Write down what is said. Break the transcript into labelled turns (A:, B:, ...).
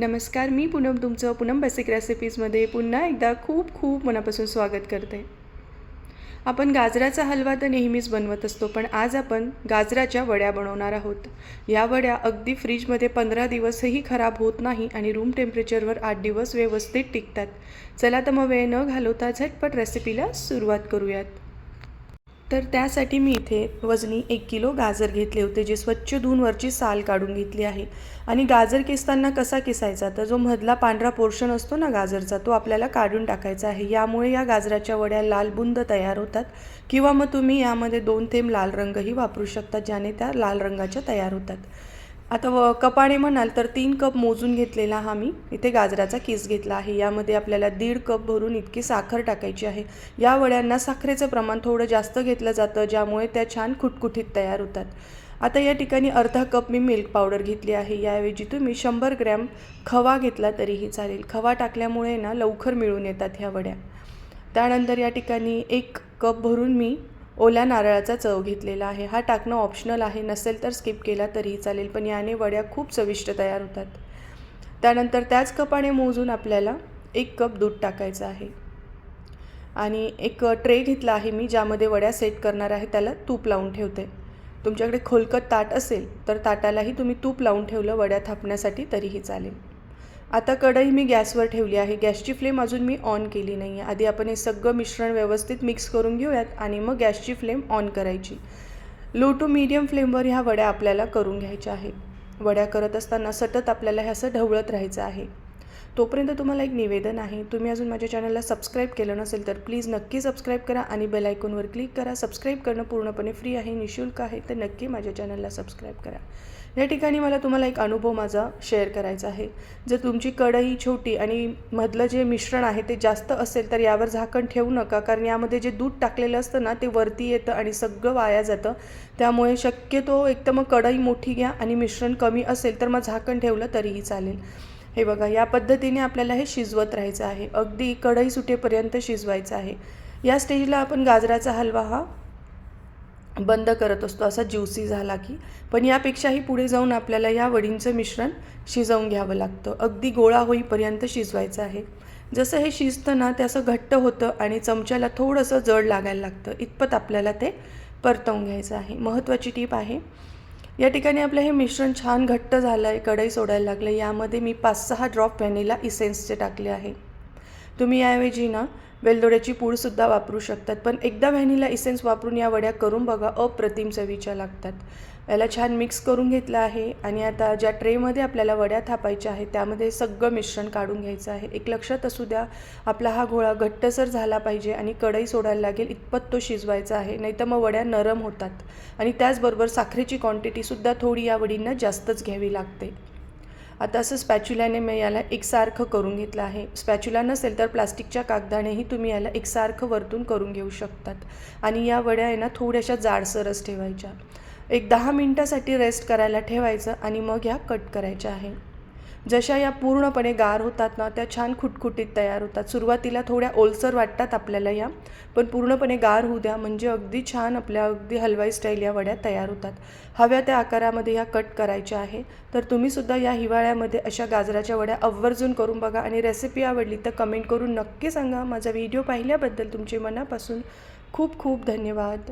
A: नमस्कार मी पूनम तुमचं पूनम बेसिक रेसिपीजमध्ये पुन्हा एकदा खूप खूप मनापासून स्वागत करते. आपण गाजराचा हलवा तर नेहमीच बनवत असतो पण आज आपण गाजराच्या वड्या बनवणार आहोत. या वड्या अगदी फ्रीजमध्ये पंधरा दिवसही खराब होत नाही आणि रूम टेम्परेचरवर आठ दिवस व्यवस्थित टिकतात. चला तर मग वेळ न घालवता झटपट रेसिपीला सुरुवात करूयात. तर त्यासाठी मी इथे वजनी एक किलो गाजर घेतले होते जे स्वच्छ धुवून वरची साल काढून घेतली आहे. आणि गाजर किसताना कसा किसायचा? तर जो मधला पांढरा पोर्शन असतो ना गाजरचा तो आपल्याला काढून टाकायचा आहे. यामुळे या गाजराच्या वड्या लाल बुंद तयार होतात. किंवा मग तुम्ही यामध्ये दोन थेंब लाल रंगही वापरू शकता ज्याने त्या लाल रंगाच्या तयार होतात. आता व कपाने म्हणाल तर तीन कप मोजून घेतलेला हा मी. इथे गाजराचा किस घेतला आहे. यामध्ये आपल्याला दीड कप भरून इतकी साखर टाकायची आहे. या वड्यांना साखरेचं प्रमाण थोडं जास्त घेतलं जातं ज्यामुळे त्या छान खुटखुटीत तयार होतात. आता या ठिकाणी अर्धा कप मी मिल्क पावडर घेतली आहे. याऐवजी तुम्ही शंभर ग्रॅम खवा घेतला तरीही चालेल. खवा टाकल्यामुळे ना लवकर मिळून येतात ह्या वड्या. त्यानंतर या ठिकाणी एक कप भरून मी ओल्या नारळाचा चव घेतलेला आहे. हा टाकणं ऑप्शनल आहे. नसेल तर स्किप केला तरीही चालेल पण याने वड्या खूप चविष्ट तयार होतात. त्यानंतर त्याच कपाने मोजून आपल्याला एक कप दूध टाकायचं आहे. आणि एक ट्रे घेतला आहे मी ज्यामध्ये वड्या सेट करणार आहे त्याला तूप लावून ठेवते. तुमच्याकडे खोलकत ताट असेल तर ताटालाही तुम्ही तूप लावून ठेवलं वड्या थापण्यासाठी तरीही चालेल. आता कढई मी गॅसवर ठेवली आहे. गॅसची फ्लेम अजून मी ऑन केली नाही आहे आधी आपण हे सगळं मिश्रण व्यवस्थित मिक्स करून घेऊयात आणि मग गॅसची फ्लेम ऑन करायची. लो टू मीडियम फ्लेमवर ह्या वड्या आपल्याला करून घ्यायच्या आहे वड्या करत असताना सतत आपल्याला हे असं ढवळत राहायचं आहे. तोपर्यंत तुम्हाला एक निवेदन आहे. तुम्ही अजून माझ्या चॅनलला सबस्क्राईब केलं नसेल तर प्लीज नक्की सबस्क्राईब करा आणि बेल आयकॉनवर क्लिक करा. सबस्क्राईब करणं पूर्णपणे फ्री आहे निशुल्क आहे तर नक्की माझ्या चॅनलला सबस्क्राईब करा. या ठिकाणी मला तुम्हाला एक अनुभव माझा शेअर करायचा आहे. जर तुमची कढई छोटी आणि मधलं जे मिश्रण आहे ते जास्त असेल तर यावर झाकण ठेवू नका. कारण यामध्ये जे दूध टाकलेलं असतं ना ते वरती येतं आणि सगळं वाया जातं. त्यामुळे शक्यतो एक तर मग कढई मोठी घ्या आणि मिश्रण कमी असेल तर मग झाकण ठेवलं तरीही चालेल. हे बघा या पद्धतीने आपल्याला हे शिजवत राहायचं आहे. अगदी कढई सुटेपर्यंत शिजवायचं आहे. या स्टेजला आपण गाजराचा हलवा हा बंद करत असतो असा ज्युसी झाला की. पण यापेक्षाही पुढे जाऊन आपल्याला या वडींचं मिश्रण शिजवून घ्यावं लागतं. अगदी गोळा होईपर्यंत शिजवायचं आहे. जसं हे शिजतं ना ते असं घट्ट होतं आणि चमच्याला थोडंसं जड लागायला लागतं. इतपत आपल्याला ते परतवून घ्यायचं आहे. महत्त्वाची टीप आहे या ठिकाणी आपलं हे मिश्रण छान घट्ट झालं आहे कढई सोडायला लागलं यामध्ये मी पाच सहा ड्रॉप व्हॅनिला इसेन्सचे टाकले आहे. तुम्ही याऐवजी ना वेलदोड्याची पूडसुद्धा वापरू शकतात. पण एकदा व्हॅनिला इसेन्स वापरून या वड्या करून बघा अप्रतिम चवीच्या लागतात. याला छान मिक्स करून घेतलं आहे आणि आता ज्या ट्रेमध्ये आपल्याला वड्या थापायच्या आहेत त्यामध्ये सगळं मिश्रण काढून घ्यायचं आहे. एक लक्षात असू द्या आपला हा गोळा घट्टसर झाला पाहिजे आणि कढई सोडायला लागेल इतपत तो शिजवायचा आहे. नाही तर मग वड्या नरम होतात. आणि त्याचबरोबर साखरेची क्वांटिटीसुद्धा थोडी या वडींना जास्तच घ्यावी लागते. आता असं स्पॅच्युल्याने मी याला एकसारखं करून घेतलं आहे. स्पॅच्युला नसेल तर प्लास्टिकच्या कागदानेही तुम्ही याला एकसारखं वरतून करून घेऊ शकतात. आणि या वड्या आहे ना थोड्याशा जाडसरच ठेवायच्या. एक दहा मिनटासाठी रेस्ट करायला ठेवायचं आणि मग ह्या कट करायच्या आहे. जशा या पूर्णपणे गार होतात ना त्या छान खुटखुटीत तयार होतात. सुरुवातीला थोड्या ओलसर वाटतात आपल्याला या पण पूर्णपणे गार होऊ द्या म्हणजे अगदी छान आपल्या अगदी हलवाई स्टाईल या वड्या तयार होतात. हव्या त्या आकारामध्ये या कट करायच्या आहे. तर तुम्हीसुद्धा या हिवाळ्यामध्ये अशा गाजराच्या वड्या आवर्जून करून बघा आणि रेसिपी आवडली तर कमेंट करून नक्की सांगा. माझा व्हिडिओ पाहिल्याबद्दल तुमचे मनापासून खूप खूप धन्यवाद.